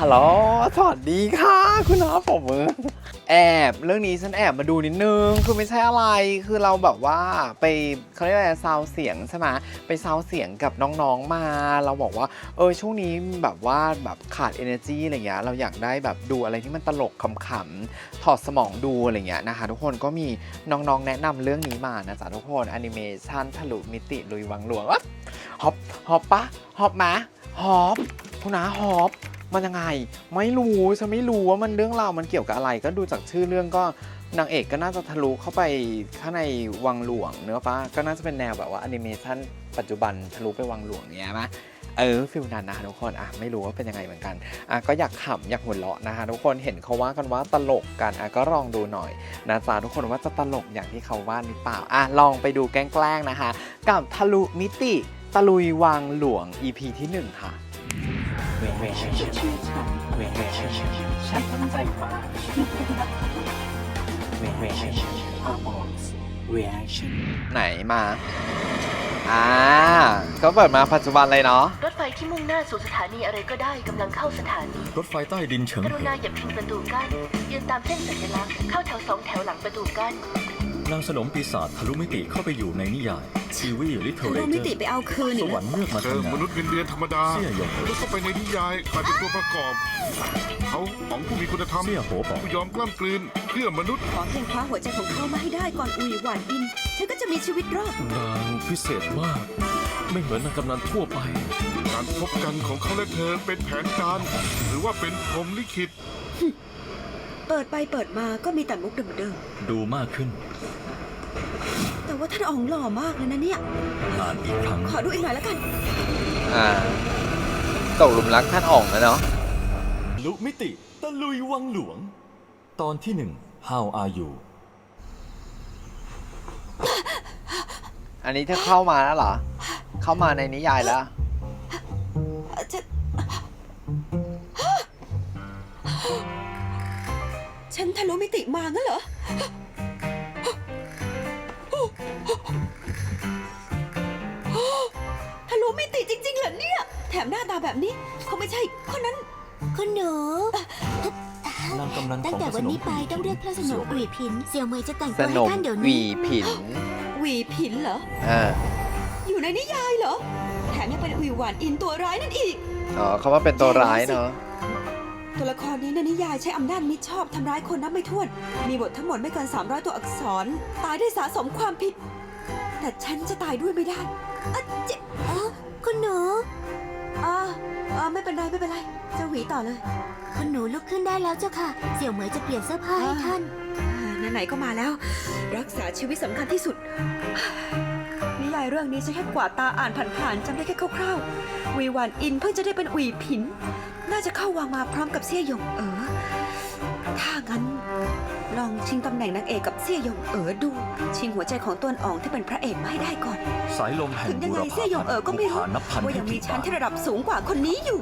ฮัลโหล สวัสดีค่ะ คุณน้าผมมือแอบ เรื่องนี้ฉันแอบมาดูนิดนึง คือไม่ใช่อะไร คือเราแบบว่าไปเขาเรียกอะไรซาวเสียงใช่ไหมไปซาวเสียงกับน้องๆมา เราบอกว่า เออ ช่วงนี้แบบว่าแบบขาด energy อะไรเงี้ย เราอยากได้แบบดูอะไรที่มันตลกขำๆ ถอดสมองดูอะไรเงี้ยนะคะ ทุกคนก็มีน้องๆ แนะนำเรื่องนี้มานะจ๊ะทุกคนแอนิเมชันทะลุมิติลุยวังหลวงฮอปฮอปปะฮอปมะฮอปคุณน้าฮอป มันยังไง ไม่รู้ฉันไม่รู้ว่ามันเรื่องราวมันเกี่ยวกับอะไร ก็ดูจากชื่อเรื่องก็นางเอกก็น่าจะทะลุเข้าไปข้างในวังหลวงเนื้อปะก็น่าจะเป็นแนวแบบว่าแอนิเมชันปัจจุบันทะลุไปวังหลวงเนี้ยมะเออฟิลนั้นนะคะทุกคนอะไม่รู้ว่าเป็นยังไงเหมือนกันอะก็อยากขำอยากหัวเราะนะคะทุกคนเห็นเขาว่ากันว่าตลกกันอะก็ลองดูหน่อยนะจ๊ะทุกคนว่าจะตลกอย่างที่เขาว่าหรือเปล่าอะลองไปดูแกล้งๆนะคะ กับทะลุมิติตะลุยวังหลวง EP ที่ 1 ค่ะ หนึ่งค่ะไหนมา อ่า ก็เปิดมาปัจจุบันเลยเนาะ รถไฟที่มุ่งหน้าสู่สถานีอะไรก็ได้กำลังเข้าสถานี รถไฟใต้ดินเฉิงกเหรุอณาอย่าพิงประตูกั้นยืนตามเส้นสัญลักษณ์เข้าแถวสองแถวหลังประตูกั้น นางสนมปีศาจทะลุมิติเข้าไปอยู่ในนิยายชีวีลิทเทอทะเรลุเจมิอติร์ไปเอาคืนสอีกวรแล้วรค์เลือกมาเจอทำงานมนุษย์เงินเดือนธรรมดาเสี่ยหยง แล้วก็ไปในนิยายกลายเป็นตัวประกอบ เขาของผู้มีคุณธรรมเสี่ยโหปอผู้ยอมกล้ำกลืนเพื่อมนุษย์ขอเพียงคว้าหัวใจของเขามาให้ได้ก่อนอุยหวานอิน ฉันก็จะมีชีวิตรอด นางพิเศษมาก ไม่เหมือนนางกำนันทั่วไป การพบกันของเขาและเธอเป็นแผนการ หรือว่าเป็นพรหมลิขิต เปิดไปเปิดมาก็มีแต่มุกเดิมดูมากขึ้นๆ แต่ว่าท่านอ๋องหล่อมากเลยนะเนี่ยอ่านอีกครั้งขอดูอีกหน่อยแล้วกัน อ่าตกหลุมรักท่านอ่องนะเนาะลุมิติตะลุยวังหลวง ตอนที่หนึ่ง How are you อันนี้เธอเข้ามาแล้วเหรอ เข้ามาในนิยายแล้ว ฉัน ฉันทะลุมิติมางั้นเหรอ ทะลุมิติจริงๆเหรอเนี่ย แถมหน้าตาแบบนี้เขาไม่ใช่คนนั้น คุณหนูนางกำนันตั้งแต่วันนี้ไปต้องเรียกพระสนมอุ๋ยผิน เสี่ยวเหมยจะแต่งสตัวนให้มท่านเดี๋ยวหวีนี้ผินหวีผินเหรออออยู่ในนิยายเหรอ แถมยังเป็นอุยหวานอินตัวร้ายนั่นอีก อ๋อเขาว่าเป็นตัวร้ายเนาะ ตัวละครนี้ในนิยายใช้อำนาจมิชอบทำร้ายคนนับไม่ถ้วน มีบททั้งหมดไม่เกิน 300 ตัวอักษร ตายได้สะสมความผิด แต่ฉันจะตายด้วยไม่ได้อะเจ็บเอ้าคุณหนูอ่าอ่าไม่เป็นไรไม่เป็นไรจะหวีต่อเลย คุณหนูลุกขึ้นได้แล้วเจ้าค่ะ เสี่ยวเหมยจะเปลี่ยนเสื้อผ้าให้ท่านอ่าไหนๆก็มาแล้ว รักษาชีวิตสำคัญที่สุด นิยายเรื่องนี้ฉันแค่กวาดตาอ่านผ่านๆจำได้แค่คร่าวๆวีหวานอินเพิ่งจะได้เป็นอุยผิน น่าจะเข้าวางมาพร้อมกับเสี่ยหยงเอ๋อ ถ้างั้น ลองชิงตำแหน่งนางเอกกับเสี่ยหยงเอ๋อดู ชิงหัวใจของตวนอ่องที่เป็นพระเอกมาให้ได้ก่อน สายลมแห่งถึงยังบูไงรเสี่ยหยงเอ๋อก็ไม่รู้ผ่านนับพันว่ายังมีพิธีชั้นที่บาลระดับสูงกว่าคนนี้อยู่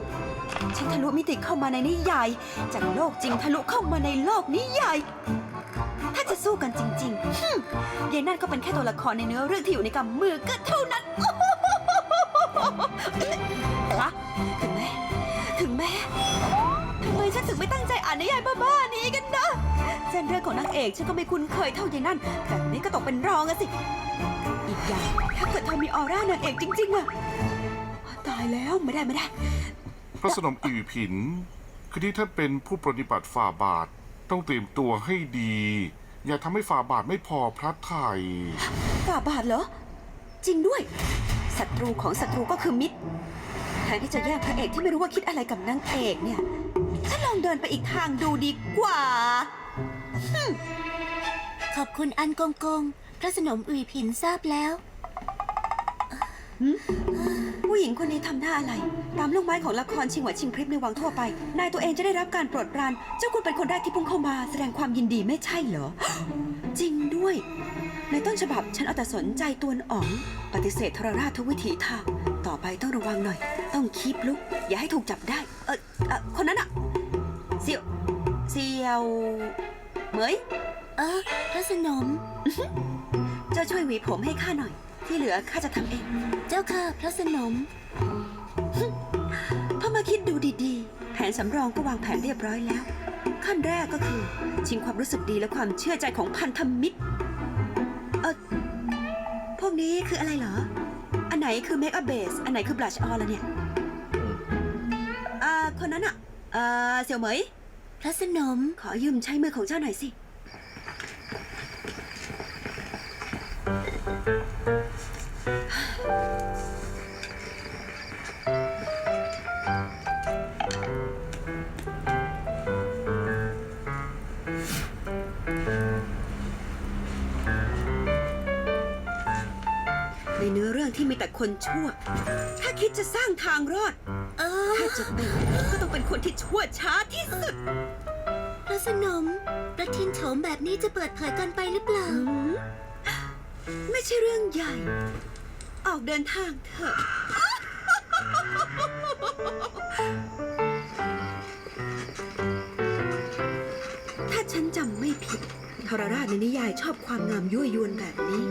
ฉันทะลุมิติเข้ามาในนิยาย จากโลกจริงทะลุเข้ามาในโลกนิยาย ถ้าจะสู้กันจริงๆฮึ่มยายนั่นก็เป็นแค่ตัวละครในเนื้อเรื่องที่อยู่ในกำมือก็เท่านั้นละถึงแม้ นถึงไม่ตั้งใจอ่านนิยายบ้าๆนี้กันนะเส้นเรื่องของนางเอกฉันก็ไม่คุ้นเคยเท่ายายนั่นแบบนี้ก็ตกเป็นรองอะสิ อีกอย่างถ้าเกิดเธอมีออร่านางเอกจริงๆอะตายแล้วไม่ได้ไม่ได้ พระสนมอีผิน คือที่ท่านเป็นผู้ปฏิบัติฝ่าบาท ต้องเตรียมตัวให้ดี อย่าทำให้ฝ่าบาทไม่พอพระไทย ฝ่าบาทเหรอ จริงด้วยศัตรูของศัตรูก็คือมิตรแทนที่จะแย่งพระเอกที่ไม่รู้ว่าคิดอะไรกับนางเอกเนี่ย ฉันลองเดินไปอีกทางดูดีกว่า ขอบคุณอันกงกง พระสนมอุ๋ยผินทราบแล้ว ผู้หญิงคนนี้ทำหน้าอะไร ตามลูกไม้ของละครชิงหวชิงพริบในวังทั่วไป นายตัวเองจะได้รับการโปรดปราน เจ้าคุณเป็นคนแรกที่พุ่งเข้ามาแสดงความยินดีไม่ใช่เหรอ จริงด้วย ในต้นฉบับฉันเอาแต่สนใจตัวนอ๋อง ปฏิเสธทรราชทุกวิถีทาง ต่อไปต้องระวังหน่อย ต้องคีบลุก อย่าให้ถูกจับได้ เออเออคนนั้นอะ เสี่ยวเสี่ยวเหมยเออพระสนม เจ้าช่วยหวีผมให้ข้าหน่อย ที่เหลือข้าจะทำเอง เจ้าค่ะพระสนมพอมาคิดดูดีๆ แผนสำรองก็วางแผนเรียบร้อยแล้ว ขั้นแรกก็คือ ชิงความรู้สึกดีและความเชื่อใจของพันธมิตรเออพวกนี้คืออะไรเหรอ อันไหนคือเมคอัพเบส อันไหนคือบลัชออนล่ะเนี่ย อ่า คนนั้นอะ อ่าเสี่ยวเหมย พระสนม ขอยืมใช้มือของเจ้าหน่อยสิ ในเนื้อเรื่องที่มีแต่คนชั่ว ถ้าคิดจะสร้างทางรอดเออ ถ้าจะเป็นก็ต้องเป็นคนที่ชั่วช้าที่สุด พระสนมประทินโฉมแบบนี้จะเปิดเผยกันไปหรือเปล่าอืมไม่ใช่เรื่องใหญ่ ออกเดินทางเถอะ ทรราชในนิยายชอบความงามยั่วยวนแบบนี้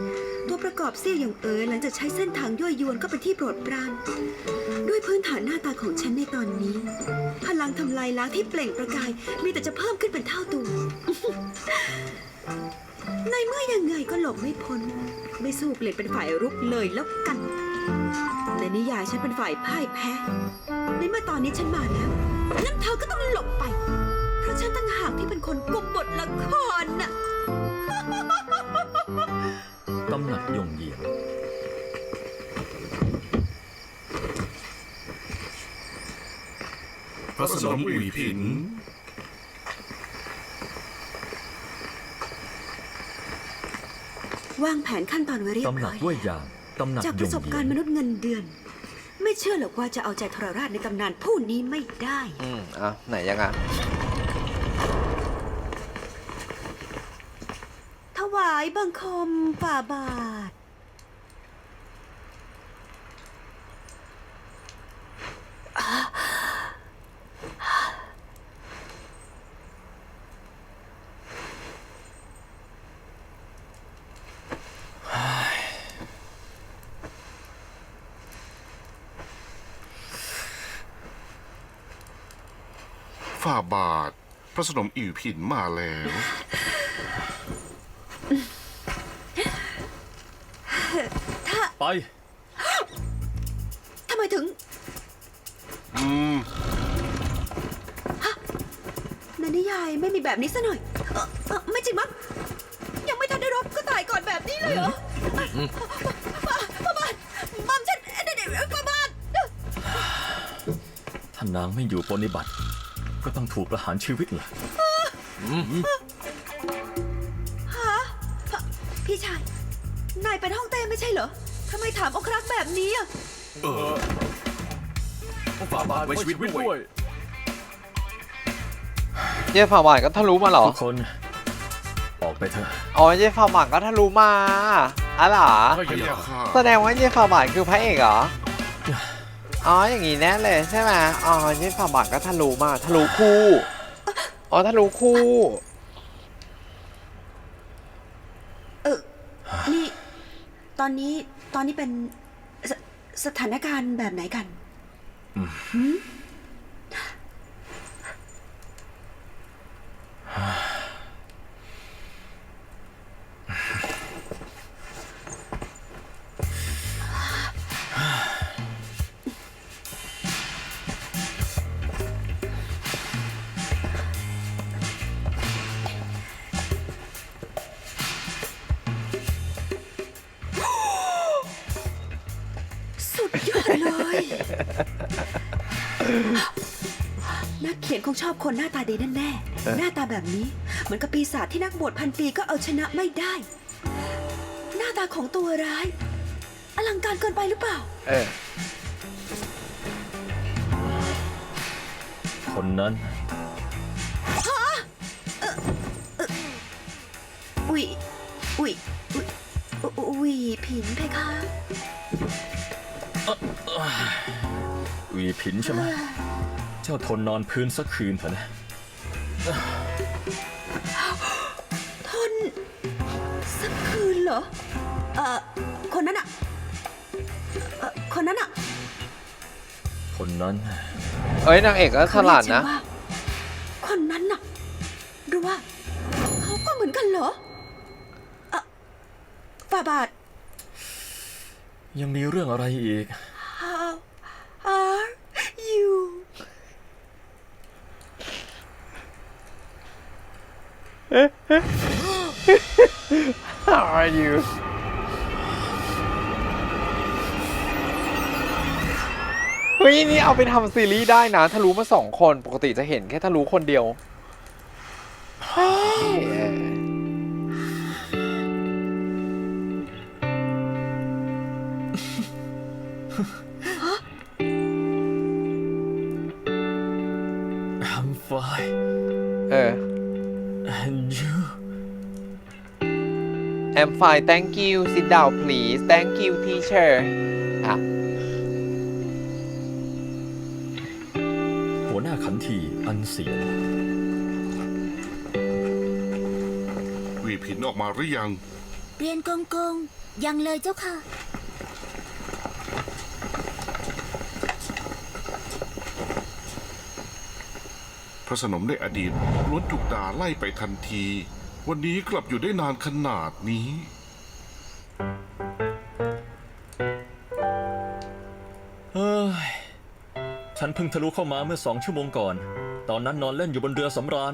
ตัวประกอบเสี้ยอย่างเอ๋ยหลังจากใช้เส้นทางยั่วยวนก็เป็นที่โปรดปราน ด้วยพื้นฐานหน้าตาของฉันในตอนนี้ พลังทำลายล้างที่เปล่งประกาย มีแต่จะเพิ่มขึ้นเป็นเท่าตัว ในเมื่อยังไงก็หลบไม่พ้น ไม่สู้เปลี่ยนเป็นฝ่ายรุกเลยแล้วกัน ในนิยายฉันเป็นฝ่ายพ่ายแพ้ ในเมื่อตอนนี้ฉันมาแล้วงั้นเธอก็ต้องหลบไป เพราะฉันตั้งหากที่เป็นคนกุมบทละครน่ะ ตำหนักยงเยียนพระสนมอุ๋ยผิน วางแผนขั้นตอนไว้เรียบตำหนัร้กอยด้วยยาง ตำหนักจากยประงสบเยีการยณ์มนนุษย์เงินเดือน ไม่เชื่อหรอกว่าจะเอาใจทรราชในตำนานผู้นี้ไม่ได้ อืมอะไหนยังอะ วายบังคมฝ่าบาท ฝ่าบาท พระสนมอิ๋วผินมาแล้ว ไป ทำไมถึงอืม ในนิยายไม่มีแบบนี้ซะหน่อยเอ่อเอ่อไม่จริงมั้งยังไม่ทันได้รบก็ตายก่อนแบบนี้เลยเหรอป้าป้าบาทมอมฉันเด็ดป้าบาทถ้านางไม่อยู่ปฏิบัติ ก็ต้องถูกประหารชีวิตแหละพี่ชาย นายเป็นห้องเต้ไม่ใช่เหรอ ทำไมถามองครักษ์แบบนี้อะฝาบาทไว้ชีวิตด้วย เย่ฝ่าบาทก็ทะลุมาเหรอทุกคน ออกไปเถอะอ๋อเย่ฝ่าบาทก็ทะลุมาอ๋อเหรอก็พยังระยาค่ะแสดงว่าเย่ฝ่าบาทคือพระเอกเหรออ๋ออย่างงี้แน่เลยใช่ไหมอ๋อเย่ฝ่าบาทก็ทะลุมาทะลุคู่อ๋อทะลุคู่ เออนี่ตอนนี้ ตอนนี้เป็นสสถานการณ์แบบไหนกันสุ นักเขียนคงชอบคนหน้าตาดีแน่ๆหน้าตาแบบนี้เหมือนกับปีศาจที่นักบวชพันปีก็เอาชนะไม่ได้ หน้าตาของตัวร้าย อลังการเกินไปหรือเปล่า เออคนนั้นอุ๊ยอุ๊ยอุ๊ยอุ๊ยผินเพคะ วีผินใช่ไหม เจ้าทนนอนพื้นสักคืนเถอะนะ ทนสักคืนเหรอ เอ่อ คนนั้นอะเอ่อคนนั้นอะทคนนั้นเอ้ยนางเอกก็ฉลาดนะ เขเรียกฉัว่าคนนั้นน่ะหรือว่าเขาก็เหมือนกันเหรออะฝ่าบาทยังมีเรื่องอะไรอีก How are you how are you เฮ้ยนี่เอาไปทำซีรีส์ได้นะถ้ารู้มาสองคน ปกติจะเห็นแค่ถ้ารู้คนเดียวเฮ้ย I'm fine เออ I'm fine thank you sit down please thank you teacher อะหัวหน้าขันทีอันเสียงหวีผินออกมาหรือยัง เรียนกงกงยังเลยเจ้าค่ะ พระสนมในอดีตล้วนถูกด่าไล่ไปทันที วันนี้กลับอยู่ได้นานขนาดนี้ เฮ้ย ฉันเพิ่งทะลุเข้ามาเมื่อสองชั่วโมงก่อน ตอนนั้นนอนเล่นอยู่บนเรือสำราญ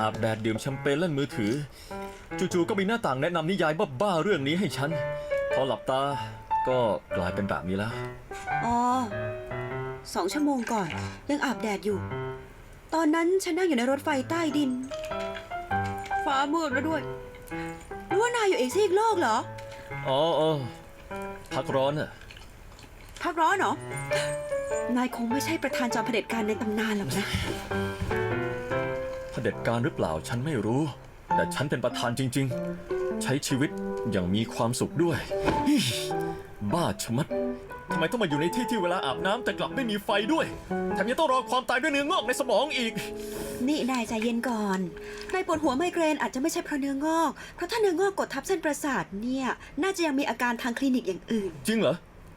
อาบแดดดื่มแชมเปญเล่นมือถือ จู่ๆก็มีหน้าต่างแนะนำนิยายบ้าๆเรื่องนี้ให้ฉัน พอหลับตาก็กลายเป็นแบบนี้แล้ว อ๋อสองชั่วโมงก่อน ยังอาบแดดอยู่ ตอนนั้นฉันนั่งอยู่ในรถไฟใต้ดิน ฟ้ามืดแล้วด้วยหรือว่านายอยู่เอกซีกโลกเหรอ อ๋อเออพักร้อนอะพักร้อนเหรอ นายคงไม่ใช่ประธานจอมเผด็จการในตำนานหรอกนะ เผด็จการหรือเปล่าฉันไม่รู้ แต่ฉันเป็นประธานจริง ๆ ใช้ชีวิตอย่างมีความสุขด้วยฮิบ้าชะมัด ทำไมต้องมาอยู่ในที่ที่เวลาอาบน้ำแต่กลับไม่มีไฟด้วยแถมยังต้องรอความตายด้วยเนื้องอกในสมองอีก นี่นายใจเย็นก่อนนายปวดหัวไมเกรนอาจจะไม่ใช่เพราะเนื้องอก เพราะถ้าเนื้องอกกดทับเส้นประสาทเนี่ย น่าจะยังมีอาการทางคลินิกอย่างอื่น จริงเหรอ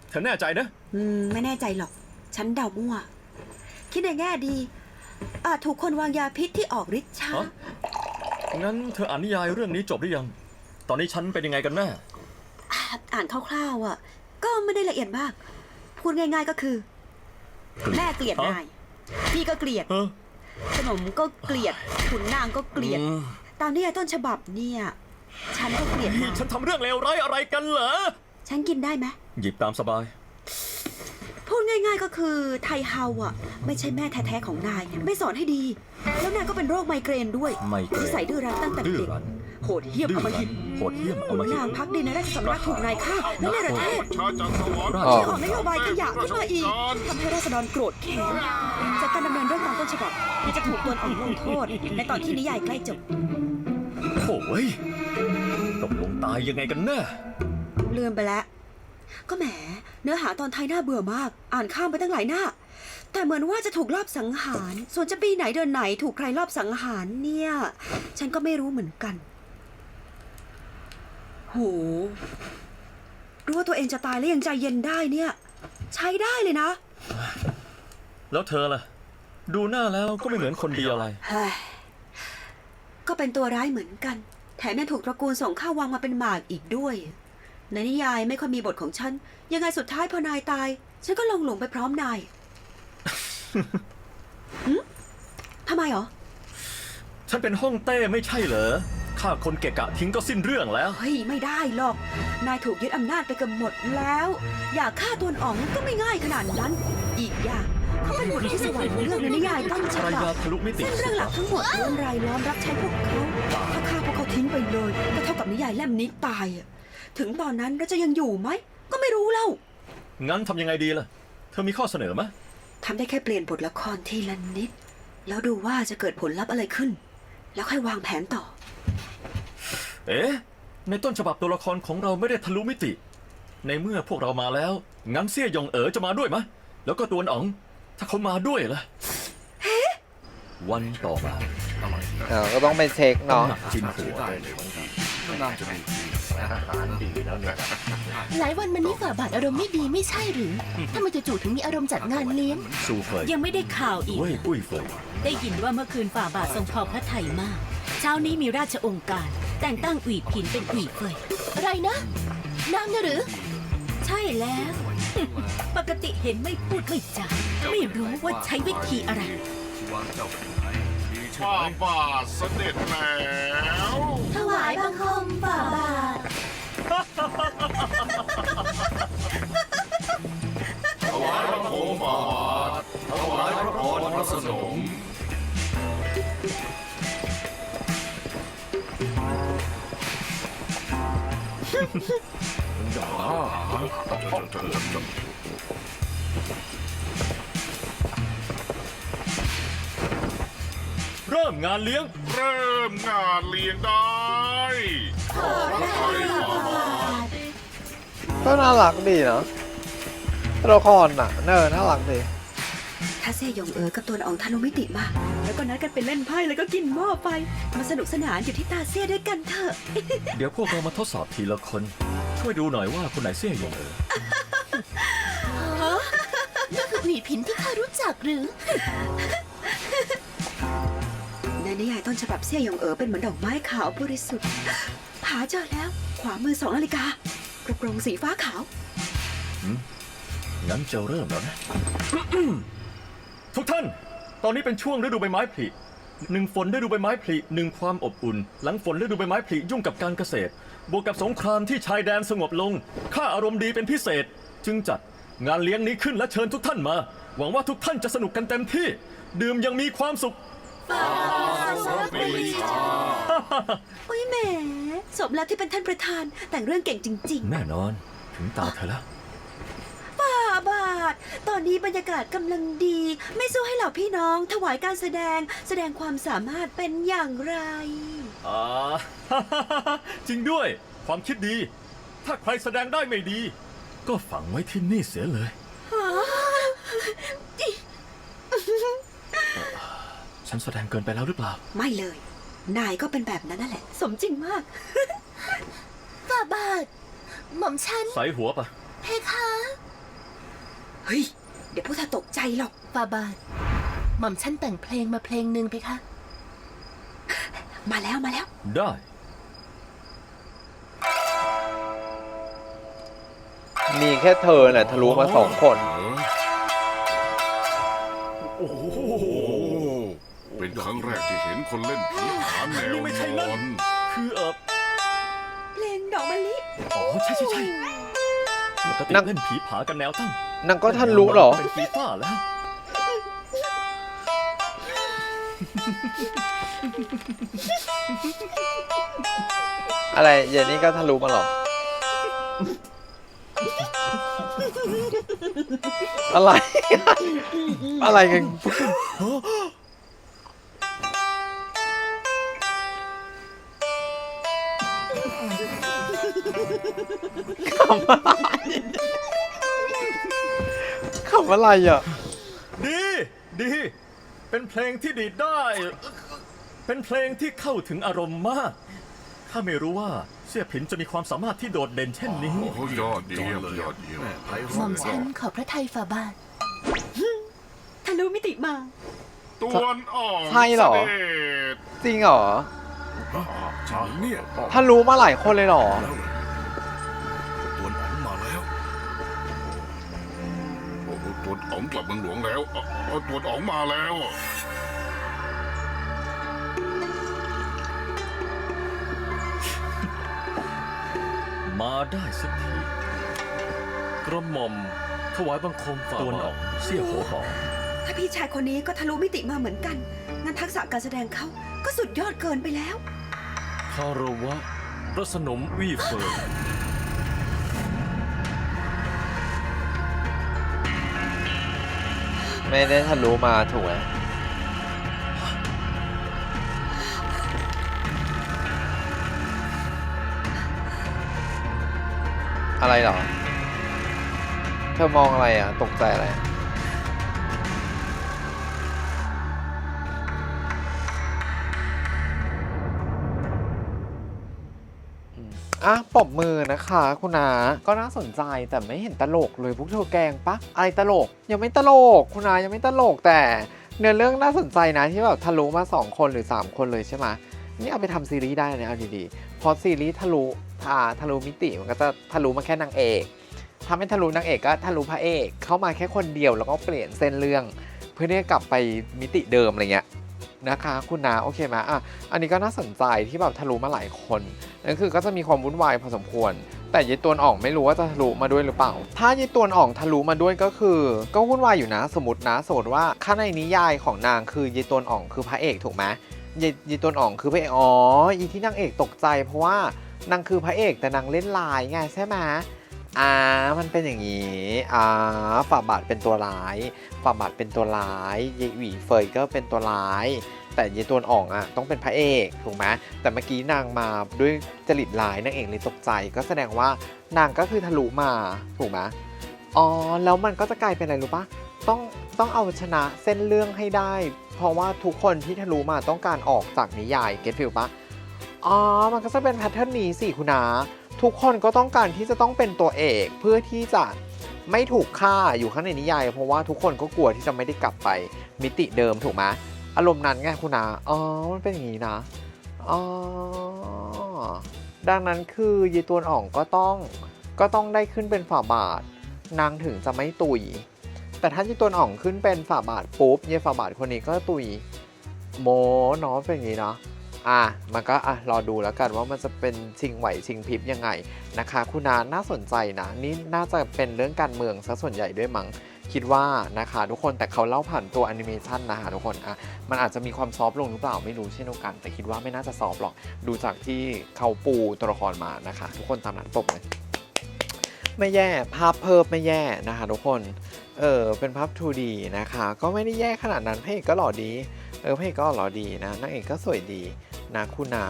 เธอแน่ใจนะ อืม ไม่แน่ใจหรอก ฉันเดามั่ว คิดในแง่ดี อาจถูกคนวางยาพิษที่ออกฤทธิ์ช้า ฮะ งั้นเธออ่านนิยายเรื่องนี้จบหรือยัง ตอนนี้ฉันเป็นยังไงกันแน่ อ่านคร่าวๆอะ ก็ไม่ได้ละเอียดมาก พูดง่าย ๆก็คือ แม่เกลียดฮะนายพี่ก็เกลียดเออขนมก็เกลียดขุนนางก็เกลียดอืมตามนิยายต้นฉบับเนี่ย ฉันก็เกลียดนี่นายฉันทำเรื่องเลวร้ายอะไรกันเหรอ ฉันกินได้ไหมหยิบตามสบาย พูดง่าย ๆก็คือไทเฮาอะ ไม่ใช่แม่แท้ๆของนายเนี่ยไม่สอนให้ดี แล้วนายก็เป็นโรคไมเกรนด้วยไมเกรน นิสัยดื้อรั้นตั้งแต่ดื้อเด็ก รั้นโหดเหี้ยมดื้ออำมรั้หินตโหดเหี้ยมเอาขุมานหิตนางพักดีในราชสำนักถูกนายฆ่าและในประเทศ ชาจันทวรราชอ๋อที่ออกนโยบายขยะขึ้นมาอีกทำให้ราษฎรโกรธแค้นจากการดำเนินเรื่องตามต้นฉบับที่จะถูกตัวอ่อนลงโทษในตอนที่นิยายใกล้จบ โถ่ยตกลงตายยังไงกันแน่ ลืมไปแล้ว ก็แหม เนื้อหาตอนท้ายน่าเบื่อมาก อ่านข้ามไปตั้งหลายหน้า แต่เหมือนว่าจะถูกลอบสังหาร ส่วนจะปีไหนเดือนไหนถูกใครลอบสังหารเนี่ย ฉันก็ไม่รู้เหมือนกัน โหรู้ว่าตัวเองจะตายแล้วยังใจเย็นได้เนี่ย ใช้ได้เลยนะ แล้วเธอล่ะ ดูหน้าแล้วก็ไม่เหมือนคนดีอะไรเฮ้ยก็เป็นตัวร้ายเหมือนกัน แถมยังถูกตระกูลส่งข้าววังมาเป็นหมากอีกด้วย ในนิยายไม่ค่อยมีบทของฉัน ยังไงสุดท้ายพอนายตาย ฉันก็ลงหลงไปพร้อมนายหึทำไมเหรอ ฉันเป็นห้องเต้ไม่ใช่เหรอ ฆ่าคนเกะกะทิ้งก็สิ้นเรื่องแล้ว เฮ้ยไม่ได้หรอก นายถูกยึดอำนาจไปเกับหมดแล้ว อยากฆ่าตัวอ๋องก็ไม่ง่ายขนาดนั้น อีกอย่างเขาเป็นบทที่สวรรค์เลือกในนิยายต้นฉภรรบัยาบทะลุมิติเส้นเรื่องหลักทั้งหมดล้วนรายล้อมรับใช้พวกเขา ถ้าฆ่าพวกเขาทิ้งไปเลยก็เท่ากับนิยายเล่มนี้ตายอะถึงตอนนั้นเราจะยังอยู่ไหม ก็ไม่รู้แล้ว งั้นทำยังไงดีล่ะ เธอมีข้อเสนอไหมทำได้แค่เปลี่ยนบทละครทีละนิด แล้วดูว่าจะเกิดผลลัพธ์อะไรขึ้น แล้วค่อยวางแผนต่อ เอ๊ะ ในต้นฉบับตัวละครของเราไม่ได้ทะลุมิติ ในเมื่อพวกเรามาแล้ว งั้นเสี่ยหยงเอ๋อจะมาด้วยมะ แล้วก็ตัวอ๋อง ถ้าเขามาด้วยล่ะวันต่อมาอ่าก็ต้องไปเช็คเนาะหนักจินหัวหลายวันมานี้ฝ่าบาทอารมณ์ไม่ดีไม่ใช่หรือทำไมจู่ๆถึงมีอารมณ์จัดงานเลี้ยงสูเฟยยังไม่ได้ข่าวอีก เว้ยอุ้ยเฟยได้ยินว่าเมื่อคืนฝ่าบาททรงพอพระไทยมาก เช้านี้มีราชองค์การ แต่งตั้งอุ๋ยผินเป็นอุ๋ยเฟยอะไรนะ นางนะหรือ ใช่แล้ว ปกติเห็นไม่พูดไม่จาไม่รู้ว่าใช้วิธีอะไรฝ่าบาทเสด็จแล้วถวายบังคมฝ่าบาทถวายพระโคมฝ่าบาทถวายพระพรพระสนม เริ่มงานเลี้ยง เริ่มงานเลี้ยงได้ขอพระไทยฝ่าบาทก็น่ารักดีเนาะตัวละครน่ะเนอน่ารักดี ถ้าเซยงเอ๋อกับตัวอ๋องทะลุมิติมา แล้วก็นัดกันไปเล่นไพ่แล้วก็กินหม้อไฟ มาสนุกสนานอยู่ที่ตาเซียด้วยกันเถอะ เดี๋ยวพวกเรามาทดสอบทีละคน ช่วยดูหน่อยว่าคนไหนเสี่ยยงเออนี่คือหวีผินที่ข้ารู้จักหรือ ในนิยายต้นฉบับเซี่ยหยงเอ๋อเป็นเหมือนดอกไม้ขาวบริสุทธิ์หาเจอแล้ว ขวามือสองนาฬิกากระโปรงสีฟ้าขาว งั้นจะเริ่มแล้วนะ ทุกท่าน ตอนนี้เป็นช่วงฤดูใบไม้ผลิหนึ่งฝนฤดูใบไม้ผลิหนึ่งความอบอุ่น หลังฝนฤดูใบไม้ผลิยุ่งกับการเกษตร บวกกับสงครามที่ชายแดนสงบลงข้าอารมณ์ดีเป็นพิเศษ จึงจัดงานเลี้ยงนี้ขึ้นและเชิญทุกท่านมา หวังว่าทุกท่านจะสนุกกันเต็มที่ ดื่มอยังมีความสุขโอ้ยแหมสมแล้วที่เป็นท่านประธานแต่งเรื่องเก่งจริงแน่นอน ถึงตาเธอแล้วๆป่า บาท ตอนนี้บรรยากาศกำลังดี ไม่สู้ให้เหล่าพี่น้องถวายการแสดงแสดงความสามารถเป็นอย่างไรอ่าจริงด้วย ความคิดดี ถ้าใครแสดงได้ไม่ดี ก็ฝังไว้ที่นี่เสียเลย ฉันแสดงเกินไปแล้วหรือเปล่า ไม่เลย นายก็เป็นแบบนั้นนั่นแหละ สมจริงมาก ฝ่าบาท หม่อมฉัน ใส่หัวปะเพคะ เฮ้ย เดี๋ยวพวกเธอตกใจหรอกฝ่าบาทหม่อมฉันแต่งเพลงมาเพลงหนึ่งเพคะ มาแล้วมาแล้ว ได้ มีแค่เธอน่ะทะลุมาสองคนโอ้โหเป็นครั้งแรกที่เห็นคนเล่นผีหาแนวนี่ไม่ใช่นนั่อนนคือเออเพลงดอกมะลิ อ๋อ ใช่ใช่ใช่ ปกตินั่ง เล่นผีผากันแนวตั้งนางก็ทะลุเหรอ เป็นผีฝ้าแล้ว อะไรเย็นนี้ก็ทะลุมาเหรอ อะไร อะไรกัน ขำอะไรอะ ดีดี เป็นเพลงที่ดีดได้ เป็นเพลงที่เข้าถึงอารมณ์มาก ข้าไม่รู้ว่าเสี่ยผินจะมีความสามารถที่โดดเด่นเช่นนี้ โอ้โหยอดเยี่ยมยอดเยี่ยมหม่อมฉันขอพระไทยฝ่าบาททะลุมิติมาตัวนอ่อนใช่เหรอเสด็จจริงเหรอจริงเนี่ยทะลุมาหลายคนเลยเหรอตัว กลับเมืองหลวงแล้วเอาเอาตัวอ๋องมาแล้ว มาได้สักที กระหม่อมถวายบังคมฝ่าตัวหนองเสี่ยโหหอถ้าพี่ชายคนนี้ก็ทะลุมิติมาเหมือนกัน งั้นทักษะการแสดงเขาก็สุดยอดเกินไปแล้ว คารวะพระสนมวี่เฟิง ไม่ได้ทะลุมาถูกไหมอะไรเหรอ เธอมองอะไรอะ ตกใจอะไรอะ อะปรบมือนะคะ คุณนาก็น่าสนใจแต่ไม่เห็นตลกเลยพวกเธอแกงปะอะไรตลก ยังไม่ตลก คุณนายังไม่ตลกแต่ เนื้อเรื่องน่าสนใจนะที่แบบทะลุมา 2 คนหรือ 3 คนเลยใช่ไหมนี่เอาไปทำซีรีส์ได้นะเอาดีๆเพราะซีรีส์ทะลุอ่าทะลุมิติมันก็จะทะลุมาแค่นางเอกถ้าไม่ทะลุนางเอกก็ทะลุพระเอก เข้ามาแค่คนเดียวแล้วก็เปลี่ยนเส้นเรื่อง เพื่อที่จะกลับไปมิติเดิมอะไรเงี้ย นะคะ คุณนาโอเคไหมอะอันนี้ก็น่าสนใจที่แบบทะลุมาหลายคนนั่นคือก็จะมีความวุ่นวายพอสมควร แต่ยายตวนอ่องไม่รู้ว่าจะทะลุมาด้วยหรือเปล่า ถ้ายายตวนอ่องทะลุมาด้วยก็คือ ก็วุ่นวายอยู่นะ สมมตินะสมมติว่าข้างในนิยายของนางคือยายตวนอ่องคือพระเอกถูกไหมยายยายตวนอ่องคือพระเอกอ๋ออีที่นางเอกตกใจ เพราะว่านางคือพระเอกแต่นางเล่นลายไงใช่ไหม อ่ามันเป็นอย่างนี้อ่าฝ่าบาทเป็นตัวร้ายฝ่าบาทเป็นตัวร้ายยายหวีเฟยก็เป็นตัวร้าย แต่ยายตัวอ่องอะต้องเป็นพระเอกถูกไหมแต่เมื่อกี้นางมาด้วยจริตลายนางเอกเลยตกใจ ก็แสดงว่านางก็คือทะลุมาถูกไหมอ๋อแล้วมันก็จะกลายเป็นอะไรรู้ปะต้องต้องเอาชนะเส้นเรื่องให้ได้ เพราะว่าทุกคนที่ทะลุมาต้องการออกจากนิยายเก็ตฟิลปะอ๋อมันก็จะเป็นแพทเทิร์นนี้สิคุณนา ทุกคนก็ต้องการที่จะต้องเป็นตัวเอกเพื่อที่จะไม่ถูกฆ่าอยู่ข้างในนิยาย เพราะว่าทุกคนก็กลัวที่จะไม่ได้กลับไปมิติเดิมถูกไหมอารมณ์นั้นไงคุณนาอ๋อมันเป็นอย่างนี้นะอ๋อดังนั้นคือยายตวนอ่องก็ต้องก็ต้องได้ขึ้นเป็นฝ่าบาท นางถึงจะไม่ตุย แต่ถ้ายายตวนอ่องขึ้นเป็นฝ่าบาทปุ๊บยายฝ่าบาทคนนี้ก็ตุยโมเนาะเป็นอย่างนี้เนาะ อะมันก็อะรอดูแล้วกันว่ามันจะเป็นชิงไหวชิงพริบยังไงนะคะคุณนาน่าสนใจนะนี่น่าจะเป็นเรื่องการเมืองซะส่วนใหญ่ด้วยมั้งคิดว่านะคะทุกคนแต่เขาเล่าผ่านตัวแอนิเมชันนะคะทุกคนอะมันอาจจะมีความซอฟต์ลงหรือเปล่าไม่รู้เช่นเดียวกัน แต่คิดว่าไม่น่าจะซอฟต์หรอกดูจากที่เขาปูตัวละครมานะคะ ทุกคนตามนั้นปกเลยไม่แย่ภาพเพิ่มไม่แย่นะคะทุกคนเออเป็นภาพ 2D นะคะ ก็ไม่ได้แย่ขนาดนั้นพระเอกก็หล่อดีเออพระเอกก็หล่อดีนะนางเอกก็สวยดี นะคุณนา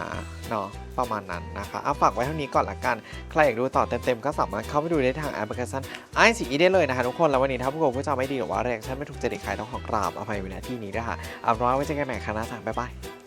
เนาะประมาณนั้นนะคะเอาฝากไว้เท่านี้ก่อนละกัน ใครอยากดูต่อเต็มๆ ก็สามารถเข้าไปดูได้ทางแอปพลิเคชันไอซีได้เลยนะคะทุกคน แล้ววันนี้ถ้าผู้ชมผู้จำไม่ดีหรือว่าแรงชนไม่ถูกใจเด็กใครต้องขอกราบอภัยไว้ณที่นี้ด้วยค่ะเอาเป็นว่าไว้เจอกันใหม่ครั้งหน้าจ้าบ๊ายบาย